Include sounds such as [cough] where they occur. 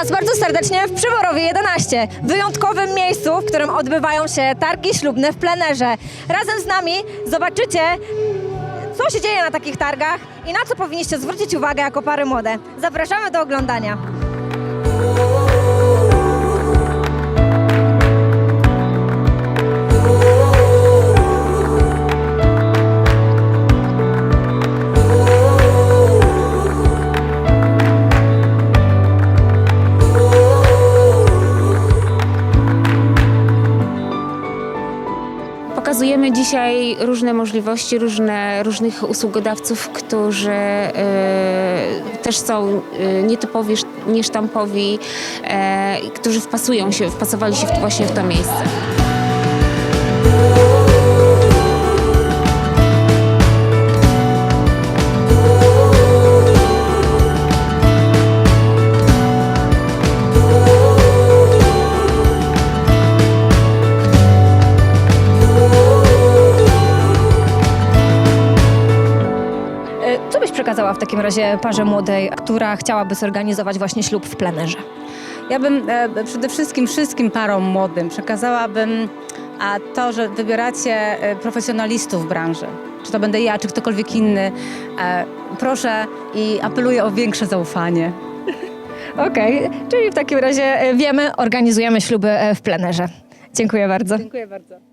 Was bardzo serdecznie w Przyborowie 11, wyjątkowym miejscu, w którym odbywają się targi ślubne w plenerze. Razem z nami zobaczycie, co się dzieje na takich targach i na co powinniście zwrócić uwagę jako pary młode. Zapraszamy do oglądania. Pokazujemy dzisiaj różne możliwości, różne, różnych usługodawców, którzy e, też są e, nietypowi, niesztampowi, i którzy wpasują się, wpasowali się właśnie w to miejsce. Przekazała w takim razie parze młodej, która chciałaby zorganizować właśnie ślub w plenerze? Ja bym e, przede wszystkim wszystkim parom młodym przekazałabym a to, że wybieracie e, profesjonalistów w branży. Czy to będę ja, czy ktokolwiek inny. E, proszę i apeluję o większe zaufanie. [laughs] Okej, czyli w takim razie e, wiemy, organizujemy śluby e, w plenerze. Dziękuję bardzo. Dziękuję bardzo.